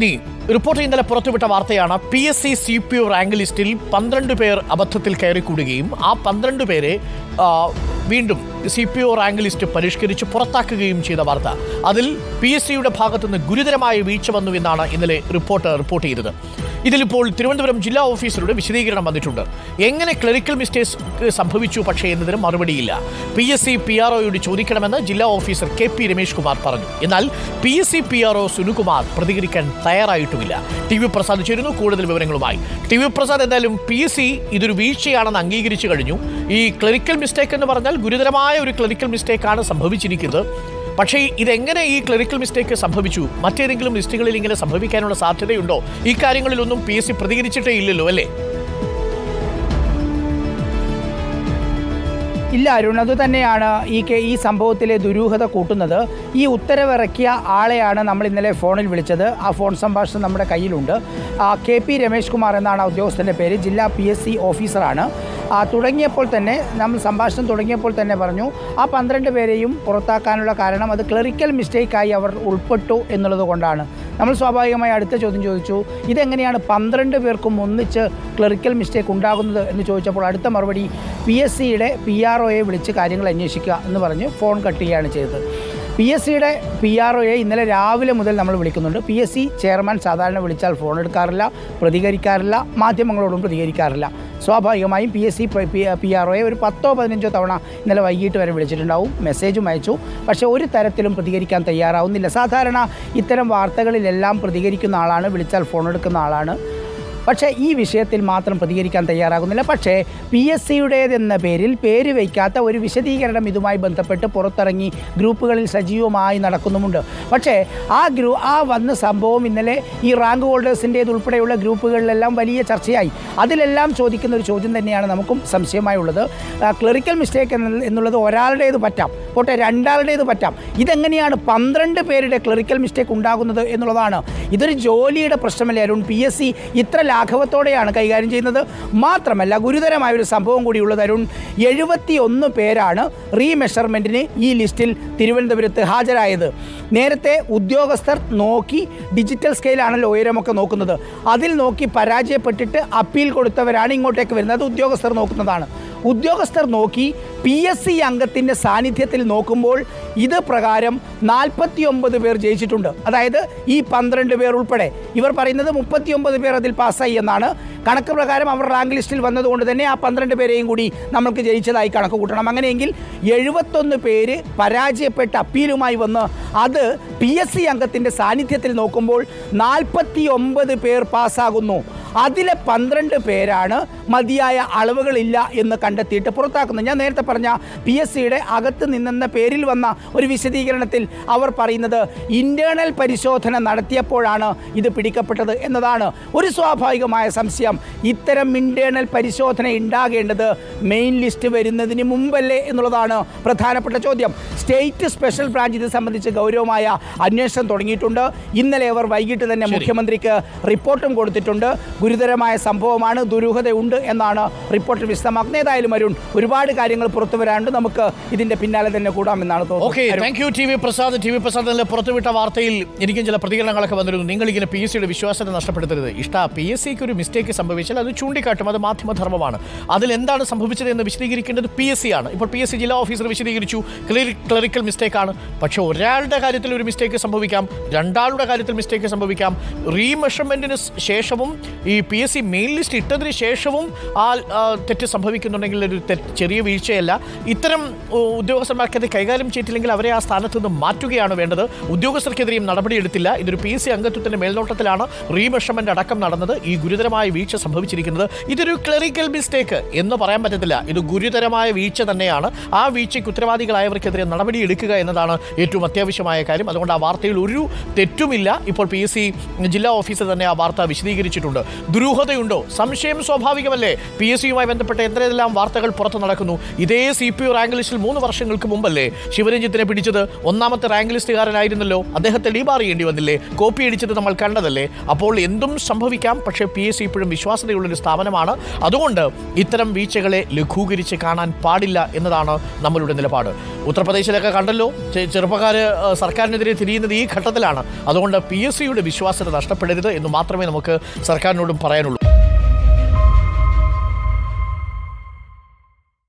ഇനി റിപ്പോർട്ട് ഇന്നലെ പുറത്തുവിട്ട വാർത്തയാണ് P S C C P O rank ലിസ്റ്റിൽ പന്ത്രണ്ട് പേർ അബദ്ധത്തിൽ കയറിക്കൂടുകയും ആ പന്ത്രണ്ട് പേരെ വീണ്ടും C P O rank list പരിഷ്കരിച്ച് പുറത്താക്കുകയും ചെയ്ത വാർത്ത. അതിൽ പി എസ് സിയുടെ ഭാഗത്തുനിന്ന് ഗുരുതരമായ വീഴ്ച വന്നു എന്നാണ് ഇന്നലെ റിപ്പോർട്ട് റിപ്പോർട്ട് ചെയ്തത്. ഇതിലിപ്പോൾ തിരുവനന്തപുരം ജില്ലാ ഓഫീസറുടെ വിശദീകരണം വന്നിട്ടുണ്ട്. എങ്ങനെ ക്ലറിക്കൽ മിസ്റ്റേക്സ് സംഭവിച്ചു പക്ഷേ എന്നതിന് മറുപടിയില്ല. P S C P R ഒയോട് ചോദിക്കണമെന്ന് ജില്ലാ officer K P Ramesh Kumar പറഞ്ഞു. എന്നാൽ P S C P R O Sunukumar പ്രതികരിക്കാൻ തയ്യാറായിട്ടുമില്ല. ടി വി പ്രസാദ് ചേരുന്നു. കൂടുതൽ വിവരങ്ങളുമായി ടി വി പ്രസാദ് എന്തായാലും പി എസ് സി ഇതൊരു വീഴ്ചയാണെന്ന് അംഗീകരിച്ചു കഴിഞ്ഞു. ഈ ക്ലറിക്കൽ മിസ്റ്റേക്ക് എന്ന് പറഞ്ഞാൽ ഗുരുതരമായ ഒരു ക്ലറിക്കൽ മിസ്റ്റേക്കാണ് സംഭവിച്ചിരിക്കുന്നത്. പക്ഷേ ഇതെങ്ങനെ ഈ ക്ലിനിക്കൽ മിസ്റ്റേക്ക് സംഭവിച്ചു? മറ്റേതെങ്കിലും ലിസ്റ്റുകളിൽ ഇങ്ങനെ സംഭവിക്കാനുള്ള സാധ്യതയുണ്ടോ? ഈ കാര്യങ്ങളിലൊന്നും പി എസ് സി പ്രതികരിച്ചിട്ടേ ഇല്ലല്ലോ അല്ലേ? ഇല്ല അരുൺ അത് തന്നെയാണ് ഈ കെ ഈ സംഭവത്തിലെ ദുരൂഹത കൂട്ടുന്നത്. ഈ ഉത്തരവിറക്കിയ ആളെയാണ് നമ്മൾ ഇന്നലെ ഫോണിൽ വിളിച്ചത്. ആ ഫോൺ സംഭാഷണം നമ്മുടെ കയ്യിലുണ്ട്. കെ പി രമേഷ് കുമാർ എന്നാണ് ഉദ്യോഗസ്ഥന്റെ പേര്. ജില്ലാ പി എസ് സി ഓഫീസറാണ്. തുടങ്ങിയപ്പോൾ തന്നെ നമ്മൾ സംഭാഷണം തുടങ്ങിയപ്പോൾ തന്നെ പറഞ്ഞു ആ പന്ത്രണ്ട് പേരെയും പുറത്താക്കാനുള്ള കാരണം അത് ക്ലറിക്കൽ മിസ്റ്റേക്കായി അവർ ഉൾപ്പെട്ടു എന്നുള്ളത് കൊണ്ടാണ്. നമ്മൾ സ്വാഭാവികമായി അടുത്ത ചോദ്യം ചോദിച്ചു ഇതെങ്ങനെയാണ് പന്ത്രണ്ട് പേർക്കും ഒന്നിച്ച് ക്ലറിക്കൽ മിസ്റ്റേക്ക് ഉണ്ടാകുന്നത് എന്ന് ചോദിച്ചപ്പോൾ അടുത്ത മറുപടി പി എസ് സിയുടെ പി ആർ ഒയെ വിളിച്ച് കാര്യങ്ങൾ അന്വേഷിക്കുക എന്ന് പറഞ്ഞ് ഫോൺ കട്ട് ചെയ്യുകയാണ് ചെയ്തത്. പി എസ് സിയുടെ പി ആർ ഒയെ ഇന്നലെ രാവിലെ മുതൽ നമ്മൾ വിളിക്കുന്നുണ്ട്. പി എസ് സി ചെയർമാൻ സാധാരണ വിളിച്ചാൽ ഫോൺ എടുക്കാറില്ല പ്രതികരിക്കാറില്ല മാധ്യമങ്ങളോടും പ്രതികരിക്കാറില്ല. സ്വാഭാവികമായും P S C P R ഒയെ ഒരു പത്തോ പതിനഞ്ചോ തവണ ഇന്നലെ വൈകിട്ട് വരെ വിളിച്ചിട്ടുണ്ടാവും. മെസ്സേജും അയച്ചു. പക്ഷേ ഒരു തരത്തിലും പ്രതികരിക്കാൻ തയ്യാറാവുന്നില്ല. സാധാരണ ഇത്തരം വാർത്തകളിലെല്ലാം പ്രതികരിക്കുന്ന ആളാണ് വിളിച്ചാൽ ഫോൺ എടുക്കുന്ന ആളാണ്. പക്ഷേ ഈ വിഷയത്തിൽ മാത്രം പ്രതികരിക്കാൻ തയ്യാറാകുന്നില്ല. പക്ഷേ പി എസ് സിയുടേതെന്ന പേരിൽ പേര് വയ്ക്കാത്ത ഒരു വിശദീകരണം ഇതുമായി ബന്ധപ്പെട്ട് പുറത്തിറങ്ങി ഗ്രൂപ്പുകളിൽ സജീവമായി നടക്കുന്നുമുണ്ട്. പക്ഷേ ആ ഗ്രൂ ആ വന്ന സംഭവം ഇന്നലെ ഈ റാങ്ക് ഹോൾഡേഴ്സിന്റേത് ഉൾപ്പെടെയുള്ള ഗ്രൂപ്പുകളിലെല്ലാം വലിയ ചർച്ചയായി. അതിലെല്ലാം ചോദിക്കുന്ന ഒരു ചോദ്യം തന്നെയാണ് നമുക്കും സംശയമായുള്ളത് ക്ലറിക്കൽ മിസ്റ്റേക്ക് എന്നുള്ളത് ഒരാളുടേത് പറ്റാം. പോട്ടെ രണ്ടാളുടേത് പറ്റാം. ഇതെങ്ങനെയാണ് പന്ത്രണ്ട് പേരുടെ ക്ലറിക്കൽ മിസ്റ്റേക്ക് ഉണ്ടാകുന്നത് എന്നുള്ളതാണ്. ഇതൊരു ജോലിയുടെ പ്രശ്നമല്ലേ അരുൺ? പി എസ് സി ഇത്ര ലാഘവത്തോടെയാണ് കൈകാര്യം ചെയ്യുന്നത്. മാത്രമല്ല ഗുരുതരമായ ഒരു സംഭവം കൂടിയുള്ള തരുൺ എഴുപത്തി ഒന്ന് പേരാണ് റീമെഷർമെന്റിന് ഈ ലിസ്റ്റിൽ തിരുവനന്തപുരത്ത് ഹാജരായത്. നേരത്തെ ഉദ്യോഗസ്ഥർ നോക്കി ഡിജിറ്റൽ സ്കെയിലാണല്ലോ ഉയരമൊക്കെ നോക്കുന്നത്. അതിൽ നോക്കി പരാജയപ്പെട്ടിട്ട് അപ്പീൽ കൊടുത്തവരാണ് ഇങ്ങോട്ടേക്ക് വരുന്നത്. അത് ഉദ്യോഗസ്ഥർ നോക്കുന്നതാണ്. ഉദ്യോഗസ്ഥർ നോക്കി പി എസ് സി അംഗത്തിന്റെ സാന്നിധ്യത്തിൽ നോക്കുമ്പോൾ ഇത് പ്രകാരം നാൽപ്പത്തി ഒമ്പത് പേർ ജയിച്ചിട്ടുണ്ട്. അതായത് ഈ പന്ത്രണ്ട് പേർ ഉൾപ്പെടെ. ഇവർ പറയുന്നത് മുപ്പത്തി ഒമ്പത് പേർ അതിൽ പാസ്സായി എന്നാണ്. കണക്ക് പ്രകാരം അവർ റാങ്ക് ലിസ്റ്റിൽ വന്നതുകൊണ്ട് തന്നെ ആ പന്ത്രണ്ട് പേരെയും കൂടി നമ്മൾക്ക് ജയിച്ചതായി കണക്ക് കൂട്ടണം. അങ്ങനെയെങ്കിൽ എഴുപത്തൊന്ന് പേര് പരാജയപ്പെട്ട അപ്പീലുമായി വന്ന് അത് പി എസ് സി അംഗത്തിന്റെ സാന്നിധ്യത്തിൽ നോക്കുമ്പോൾ നാൽപ്പത്തി ഒമ്പത് പേർ പാസ്സാകുന്നു. അതിലെ പന്ത്രണ്ട് പേരാണ് മതിയായ അളവുകളില്ല എന്ന് കണ്ടെത്തിയിട്ട് പുറത്താക്കുന്നത്. ഞാൻ നേരത്തെ പറഞ്ഞ പി എസ് സിയുടെ അകത്ത് നിന്നെന്ന പേരിൽ വന്ന ഒരു വിശദീകരണത്തിൽ അവർ പറയുന്നത് ഇന്റേണൽ പരിശോധന നടത്തിയപ്പോഴാണ് ഇത് പിടിക്കപ്പെട്ടത് എന്നതാണ്. ഒരു സ്വാഭാവികമായ സംശയം. ഇത്തരം ഇന്റേണൽ പരിശോധന ഉണ്ടാകേണ്ടത് മെയിൻ ലിസ്റ്റ് വരുന്നതിന് മുമ്പല്ലേ എന്നുള്ളതാണ് പ്രധാനപ്പെട്ട ചോദ്യം. സ്റ്റേറ്റ് സ്പെഷ്യൽ ബ്രാഞ്ച് ഇത് സംബന്ധിച്ച് ഗൗരവമായ അന്വേഷണം തുടങ്ങിയിട്ടുണ്ട്. ഇന്നലെ അവർ വൈകിട്ട് തന്നെ മുഖ്യമന്ത്രിക്ക് റിപ്പോർട്ടും കൊടുത്തിട്ടുണ്ട്. ഗുരുതരമായ സംഭവമാണ്. ദുരൂഹതയുണ്ട് എന്നാണ് റിപ്പോർട്ട് വിശദമാക്കുന്നത്. ഏതായാലും അരുൺ ഒരുപാട് കാര്യങ്ങൾ പുറത്തു വരാനുണ്ട്. നമുക്ക് ഇതിന്റെ പിന്നാലെ തന്നെ കൂടാമെന്നാണ് തോന്നുന്നത്. Thank you T V Prasad T V Prasad പുറത്തുവിട്ട വാർത്തയിൽ എനിക്കും ചില പ്രതികരണങ്ങളൊക്കെ വന്നിരുന്നു. നിങ്ങൾ ഇങ്ങനെ പി എസ് സിയുടെ വിശ്വാസത്തെ നഷ്ടപ്പെടുത്തരുത്. ഇഷ്ട പി എസ് സിക്ക് ഒരു മിസ്റ്റേക്ക് സംഭവിച്ചാൽ അത് ചൂണ്ടിക്കാട്ടും. അത് മാധ്യമധർമ്മമാണ്. അതിൽ എന്താണ് സംഭവിച്ചത് എന്ന് വിശദീകരിക്കേണ്ടത് പി എസ് സി ആണ്. ഇപ്പോൾ പി എസ് സി ജില്ലാ ഓഫീസർ വിശദീകരിച്ചു. ക്ലറിക്കൽ മിസ്റ്റേക്കാണ് പക്ഷേ ഒരാളുടെ കാര്യത്തിൽ ഒരു മിസ്റ്റേക്ക് സംഭവിക്കാം. രണ്ടാളുടെ കാര്യത്തിൽ മിസ്റ്റേക്ക് സംഭവിക്കാം. റീമെഷർമെന്റിന് ശേഷവും ഈ P S C main list ഇട്ടതിന് ശേഷവും ആ തെറ്റ് സംഭവിക്കുന്നുണ്ടെങ്കിൽ ഒരു ചെറിയ വീഴ്ചയല്ല. ഇത്തരം ഉദ്യോഗസ്ഥന്മാർക്കത് കൈകാര്യം ചെയ്തില്ലെങ്കിൽ അവരെ ആ സ്ഥാനത്ത് നിന്ന് മാറ്റുകയാണ് വേണ്ടത്. ഉദ്യോഗസ്ഥർക്കെതിരെയും നടപടിയെടുത്തില്ല. ഇതൊരു പി എസ് സി അംഗത്വത്തിന്റെ മേൽനോട്ടത്തിലാണ് റീമെഷർമെന്റ് അടക്കം നടന്നത്. ഈ ഗുരുതരമായ വീഴ്ച സംഭവിച്ചിരിക്കുന്നത്. ഇതൊരു ക്ലറിക്കൽ മിസ്റ്റേക്ക് എന്ന് പറയാൻ പറ്റത്തില്ല. ഇത് ഗുരുതരമായ വീഴ്ച തന്നെയാണ്. ആ വീഴ്ചയ്ക്ക് ഉത്തരവാദികളായവർക്കെതിരെ നടപടിയെടുക്കുക എന്നതാണ് ഏറ്റവും അത്യാവശ്യമായ കാര്യം. അതുകൊണ്ട് ആ വാർത്തയിൽ ഒരു തെറ്റുമില്ല. ഇപ്പോൾ പി എസ് സി ജില്ലാ ഓഫീസർ തന്നെ ആ വാർത്ത വിശദീകരിച്ചിട്ടുണ്ട്. ദുരൂഹതയുണ്ടോ? സംശയം സ്വാഭാവികമല്ലേ? പി എസ് സിയുമായി ബന്ധപ്പെട്ട എത്രയെല്ലാം വാർത്തകൾ പുറത്തു നടക്കുന്നു? ഇതേ സി പി യു റാങ്ക് ലിസ്റ്റിൽ മൂന്ന് വർഷങ്ങൾക്ക് മുമ്പല്ലേ ശിവരഞ്ജിത്തിനെ പിടിച്ചത് ഒന്നാമത്തെ റാങ്ക് ലിസ്റ്റുകാരനായിരുന്നല്ലോ? അദ്ദേഹത്തെ ഡീബാർ ചെയ്യേണ്ടി വന്നില്ലേ? കോപ്പി അടിച്ചത് നമ്മൾ കണ്ടതല്ലേ? അപ്പോൾ എന്തും സംഭവിക്കാം പക്ഷേ പി എസ് സി ഇപ്പോഴും വിശ്വാസതയുള്ളൊരു സ്ഥാപനമാണ്. അതുകൊണ്ട് ഇത്തരം വീഴ്ചകളെ ലഘൂകരിച്ച് കാണാൻ പാടില്ല എന്നതാണ് നമ്മളുടെ നിലപാട്. ഉത്തർപ്രദേശിലൊക്കെ കണ്ടല്ലോ ചെറുപ്പക്കാർ സർക്കാരിനെതിരെ തിരിയുന്നത് ഈ ഘട്ടത്തിലാണ്. അതുകൊണ്ട് പി എസ് സിയുടെ വിശ്വാസ്യത നഷ്ടപ്പെടരുത് എന്ന് മാത്രമേ നമുക്ക് സർക്കാരിനോടും പറയാനുള്ളൂ.